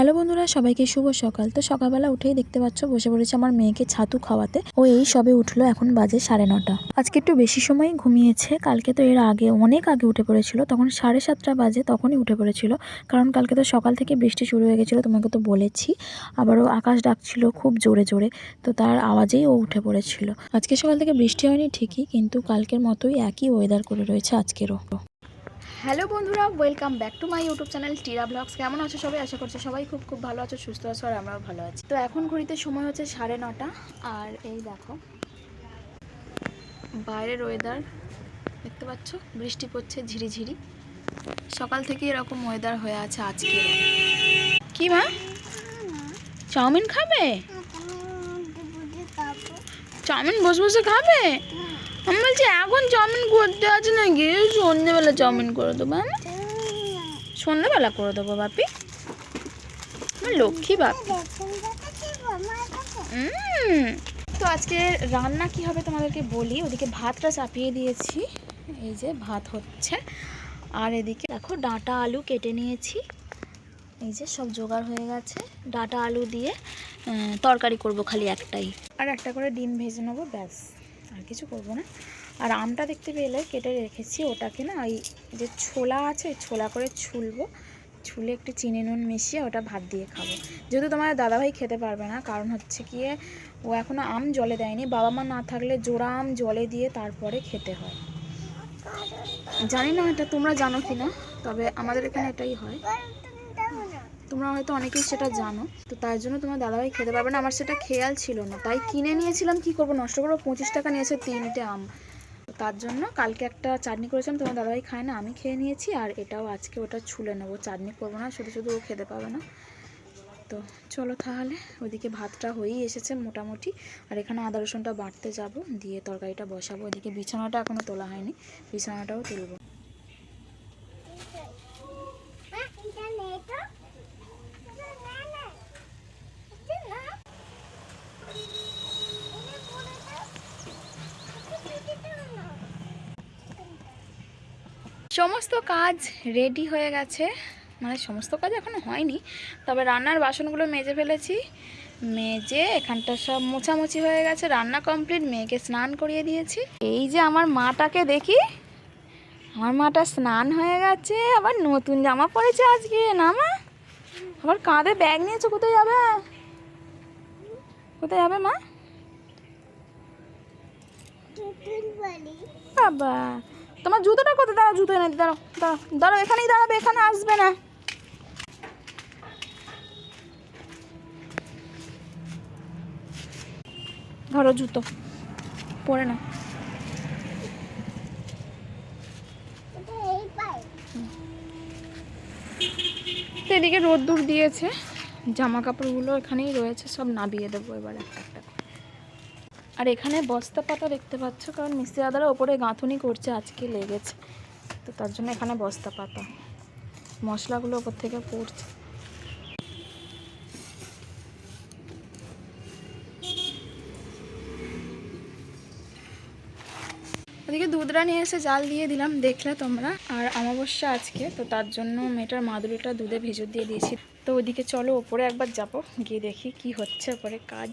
Hello বন্ধুরা, সবাইকে শুভ সকাল। তো সকালবেলা উঠেই দেখতে পাচ্ছ, বসে পড়েছে আমার মেয়েকে ছাতু খাওয়াতে। ও এই সবে উঠল, এখন বাজে সাড়ে নটা। আজকে একটু বেশি সময় ঘুমিয়েছে। কালকে তো এর আগে, অনেক আগে উঠে পড়েছিল। তখন সাড়ে সাতটা বাজে, তখনই উঠে পড়েছিল। কারণ কালকে তো সকাল থেকে বৃষ্টি শুরু হয়ে গেছিল, তোমাকে তো বলেছি। আবারও আকাশ ডাকছিল খুব জোরে জোরে, তো তার আওয়াজেই ও উঠে পড়েছিল। আজকে সকাল থেকে বৃষ্টি হয়নি ঠিকই, কিন্তু কালকের মতোই একই ওয়েদার করে রয়েছে আজকেরও। হ্যালো বন্ধুরা welcome back to my YouTube channel টিরা vlogs কেমন আছো সবাই? আশা করছি সবাই খুব খুব ভালো আছো সুস্থ আছো আর আমরাও ভালো আছি। তো এখন ঘড়িতে সময় হচ্ছে সাড়ে নটা আর এই দেখো বাইরের ওয়েদার দেখতে পাচ্ছ? বৃষ্টি পড়ছে ঝিরিঝিরি। সকাল থেকে এরকম ওয়েদার হয়ে আছে আজকে। কি মা? চাউমিন খাবে। চাউমিন বসে বসে খাবে? আমি বলছি, এখন চাউমিন করতে আছে নাকি? সন্ধ্যেবেলা চাউমিন করে দেবো আমি সন্ধ্যেবেলা করে দেবো, বাপি। আমার লক্ষ্মী বাপি। তো আজকে রান্না কি হবে তোমাদেরকে বলি? ওদিকে ভাতটা চাপিয়ে দিয়েছি। এই যে ভাত হচ্ছে। আর এদিকে দেখো, ডাঁটা আলু কেটে নিয়েছি। এই যে সব জোগাড় হয়ে গেছে। ডাঁটা আলু দিয়ে তরকারি করব খালি একটাই। আর একটা করে ডিম ভেজে নেব, ব্যাস। আর কিছু করব না। আর আমটা দেখতে পেলে কেটে রেখেছি, ওটাকে না ওই যে ছোলা আছে ছোলা করে ছুলবো। ছুলে একটু চিনি নুন মিশিয়ে ওটা ভাত দিয়ে খাব। যেহেতু তোমার দাদাভাই খেতে পারবে না, কারণ হচ্ছে গিয়ে ও এখনও আম জলে দেয়নি। বাবা মা না থাকলে জোড়া আম জলে দিয়ে তারপরে খেতে হয়। জানি না এটা তোমরা জানো কি না তবে আমাদের এখানে এটাই হয়। তোমরা হয়তো অনেকেই সেটা জানো। তো তার জন্য তোমার দাদাভাই খেতে পারবে না। আমার সেটা খেয়াল ছিল না। তাই কিনে নিয়েছিলাম, কি করব? নষ্ট করব? পঁচিশ টাকা নিয়েছে তিনটে আম। তো তার জন্য কালকে একটা চাটনি করেছিলাম, তোমার দাদাভাই খায় না, আমি খেয়ে নিয়েছি। আর এটাও আজকে ওটা ছুলে নেব। চাটনি করব না, শুধু শুধু ও খেতে পাবে না। তো চলো তাহলে, ওইদিকে ভাতটা হয়েই এসেছে মোটামুটি। আর এখানে আদা রসুনটা বাটতে যাব, দিয়ে তরকারিটা বসাবো। ওইদিকে বিছানাটা এখনও তোলা হয়নি, বিছানাটাও তুলবো। সমস্ত কাজ রেডি হয়ে গেছে। মানে সমস্ত কাজ এখনও হয়নি তবে রান্নার বাসনগুলো মেজে ফেলেছি। মেজে এখানটা সব মোছামুছি হয়ে গেছে রান্না কমপ্লিট মেয়েকে স্নান করিয়ে দিয়েছি। এই যে আমার মাটাকে দেখি আমার মাটা স্নান হয়ে গেছে আবার নতুন জামা পরেছে আজকে না মা? আবার কাঁধে ব্যাগ নিয়েছো কোথায় যাবে? কোথায় যাবে মা? বাবা। তোমার জুতোটা কত দাঁড়াও জুতো এনে দিই, দাঁড়াও দাঁড়াও। এখানেই দাঁড়াবে এখানে আসবে না। ধরো জুতো পরে না এদিকে রোদ্দুর দিয়েছে জামা কাপড়গুলো এখানেই রয়েছে সব নাবিয়ে দেবো এবার। আর এখানে বস্তা পাতা দেখতে পাচ্ছ, কারণ মিস্ত্রি দাদারা ওপরে গাঁথুনি করছে, আজকে লেগেছে। তো তার জন্য এখানে বস্তা পাতা। মশলাগুলো ওপর থেকে পড়ছে। ওদিকে দুধরা নিয়ে এসে জাল দিয়ে দিলাম, দেখলে তোমরা। আর অমাবস্যা আজকে, তো তার জন্য মেয়েটার মাদুরিটা দুধে ভেজর দিয়ে দিয়েছি। তো ওদিকে চলো, ওপরে একবার যাব, গিয়ে দেখি কি হচ্ছে, ওপরে কাজ।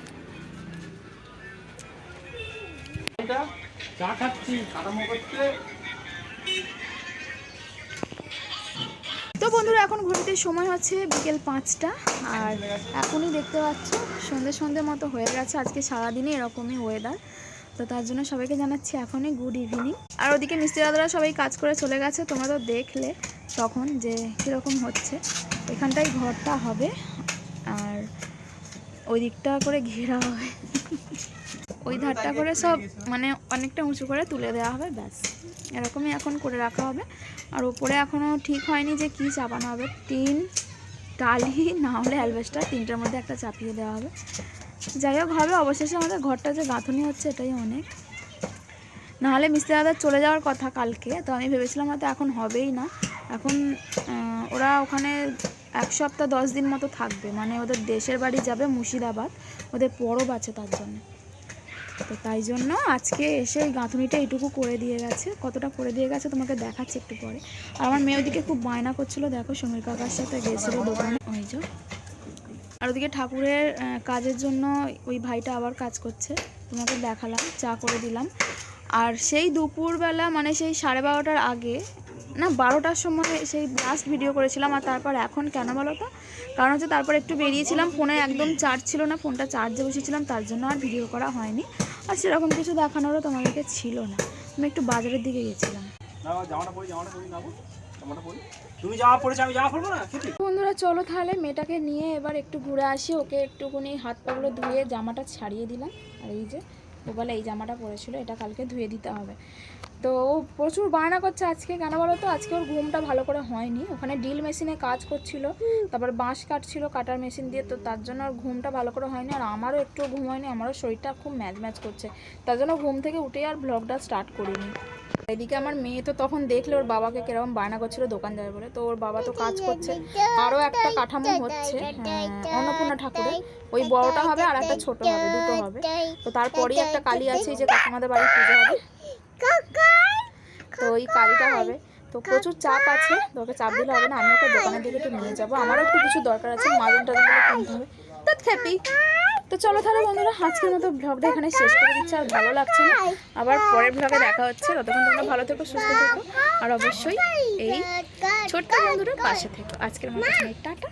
চা খাচ্ছি কাটামো করছে তো বন্ধুরা, এখন ঘুরতে সময় হচ্ছে বিকেল পাঁচটা, আর এখনই দেখতে পাচ্ছ সন্ধে সন্ধে মতো হয়ে গেছে। আজকে সারাদিনই এরকমই ওয়েদার তো তার জন্য সবাইকে জানাচ্ছি এখনই গুড ইভিনিং আর ওদিকে মিস্ত্রি দাদারা সবাই কাজ করে চলে গেছে, তোমরা তো দেখলে তখন যে কীরকম হচ্ছে। এখানটাই ঘরটা হবে, আর ওই দিকটা করে ঘেরা হবে। ওই ধারটা করে সব মানে অনেকটা উঁচু করে তুলে দেওয়া হবে, ব্যাস। এরকমই এখন করে রাখা হবে। আর ওপরে এখনও ঠিক হয়নি যে কি চাপানো হবে। টিন, টালি, না হলে অ্যালবেস্টার, তিনটার মধ্যে একটা চাপিয়ে দেওয়া হবে। যাই হোক হবে অবশেষে আমাদের ঘরটা যে গাঁথনি হচ্ছে এটাই অনেক। নাহলে মিস্ত্রি দাদা চলে যাওয়ার কথা কালকে, তো আমি ভেবেছিলাম হয়তো এখন হবেই না। এখন ওরা ওখানে এক সপ্তাহ দশ দিন মতো থাকবে। মানে ওদের দেশের বাড়ি যাবে মুর্শিদাবাদ। ওদের পরব আছে তার জন্য। তো তাই জন্য আজকে এসে গাঁথনিটা এটুকু করে দিয়ে গেছে। কতটা করে দিয়ে গেছে তোমাকে দেখাচ্ছি একটু পরে। আর আমার মেয়ে ওদিকে খুব বায়না করছিল, দেখো সমীর কাকার সাথে গেছিল দোকানে। ওই যে। আর ওদিকে ঠাকুরের কাজের জন্য ওই ভাইটা আবার কাজ করছে। তোমাকে দেখালাম, চা করে দিলাম। আর সেই দুপুরবেলা মানে সেই সাড়ে বারোটার আগে না বারোটার সময় সেই লাস্ট ভিডিও করেছিলাম আর তারপর এখন কেন বলো তো? কারণ হচ্ছে তারপর একটু বেরিয়েছিলাম ফোনে একদম চার্জ ছিল না ফোনটা চার্জে বসেছিলাম তার জন্য আর ভিডিও করা হয়নি। আর সেরকম কিছু দেখানোরও তোমাদেরকে ছিল না। আমি একটু বাজারের দিকে গেছিলাম। তুমি জামা পরেছো আমি জামা পরবো না বন্ধুরা চলো তাহলে মেয়েটাকে নিয়ে এবার একটু ঘুরে আসি ওকে একটুখানি হাত পাগুলো ধুয়ে জামাটা ছাড়িয়ে দিলাম। আর এই যে ও বলে, এই জামাটা পরেছিল, এটা কালকে ধুয়ে দিতে হবে। তো প্রচুর বায়না করছে আজকে। কেন বলো তো? আজকে ওর ঘুমটা ভালো করে হয়নি। ওখানে ড্রিল মেশিনে কাজ করছিল, তারপর বাঁশ কাটছিল, কাটার মেশিন দিয়ে। তো তার জন্য ওর ঘুমটা ভালো করে হয়নি। আর আমারও একটু ঘুম হয়নি, আমারও শরীরটা খুব ম্যাচ ম্যাচ করছে। তার জন্য ঘুম থেকে উঠে আর ব্লগটা স্টার্ট করিনি। এদিকে আমার মেয়ে তো তখন দেখলে ওর বাবাকে কীরকম বায়না করছিল দোকান যাবে বলে। তো ওর বাবা তো কাজ করছে। আরও একটা কাঠামো হচ্ছে হ্যাঁ, অন্নপূর্ণা ঠাকুরের। ওই বড়টা হবে আর একটা ছোট হবে দুটো হবে। তো তারপরেই একটা কালী আছে যে কাকিমাদের বাড়ি পুজো হবে। তো ওই কালীটা হবে। তো প্রচুর চাপ আছে তোকে চাপ দিলে হবে না আমি ওকে দোকানের দিকে একটু নিয়ে যাব। আমারও একটু কিছু দরকার আছে মাজন টাজনগুলো কিনতে হবে। তো হ্যাপি তো চলো তাহলে বন্ধুরা, আজকের মতো ব্লগটা এখানে শেষ করে দিচ্ছি, আর ভালো লাগছে না, আবার পরের ব্লগে দেখা হচ্ছে। ততক্ষণ তোমরা ভালো থেকো, সুস্থ থেকো, আর অবশ্যই এই ছোট্ট বন্ধুরা পাশে থেকো। আজকের মতো টাটা।